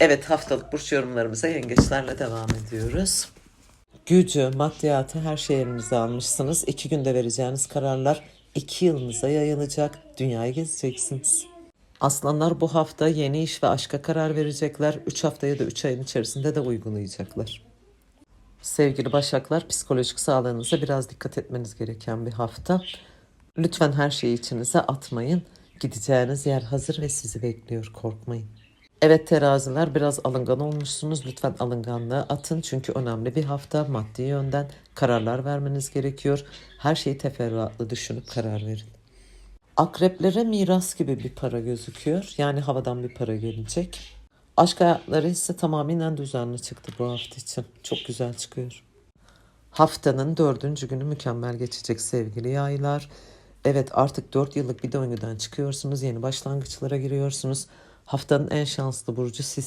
Evet haftalık burç yorumlarımıza yengeçlerle devam ediyoruz. Gücü, maddiyatı her şeyi elinize almışsınız. İki günde vereceğiniz kararlar iki yılınıza yayılacak. Dünyayı gezeceksiniz. Aslanlar bu hafta yeni iş ve aşka karar verecekler. Üç hafta ya da üç ayın içerisinde de uygulayacaklar. Sevgili Başaklar, psikolojik sağlığınıza biraz dikkat etmeniz gereken bir hafta. Lütfen her şeyi içinize atmayın. Gideceğiniz yer hazır ve sizi bekliyor, korkmayın. Evet teraziler biraz alıngan olmuşsunuz. Lütfen alınganlığı atın çünkü önemli bir hafta. Maddi yönden kararlar vermeniz gerekiyor. Her şeyi teferruatlı düşünüp karar verin. Akreplere miras gibi bir para gözüküyor. Yani havadan bir para gelecek. Aşk hayatları ise tamamen düzenli çıktı bu hafta için. Çok güzel çıkıyor. Haftanın dördüncü günü mükemmel geçecek sevgili yaylar. Evet artık dört yıllık bir döngüden çıkıyorsunuz. Yeni başlangıçlara giriyorsunuz. Haftanın en şanslı burcu siz